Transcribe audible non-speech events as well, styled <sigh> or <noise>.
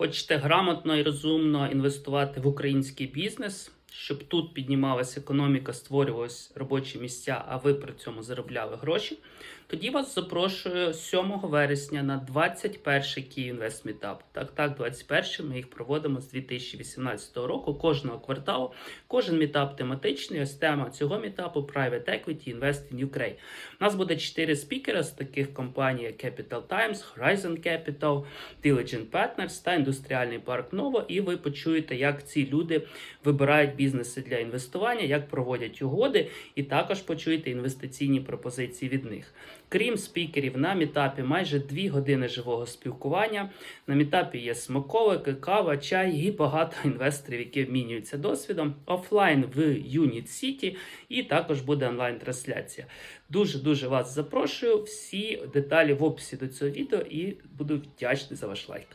Хочете грамотно і розумно інвестувати в український бізнес, щоб тут піднімалася економіка, створювалися робочі місця, а ви при цьому заробляли гроші. Тоді вас запрошую 7 вересня на 21 Київ Інвест Мітап. Так, так, 21 ми їх проводимо з 2018 року, кожного кварталу. Кожен мітап тематичний. Ось тема цього мітапу Private Equity Invest in Ukraine. У нас буде 4 спікера з таких компаній, як Capital Times, Horizon Capital, Diligent Partners та індустріальний парк Novo. І ви почуєте, як ці люди вибирають бізнеси для інвестування, як проводять угоди, і також почуєте інвестиційні пропозиції від них. Крім спікерів, на мітапі майже 2 години живого спілкування. На мітапі є смаковики, кава, чай і багато <laughs> інвесторів, які обмінюються досвідом. Офлайн в Unit City і також буде онлайн-трансляція. Дуже дуже вас запрошую. Всі деталі в описі до цього відео і буду вдячний за ваш лайк.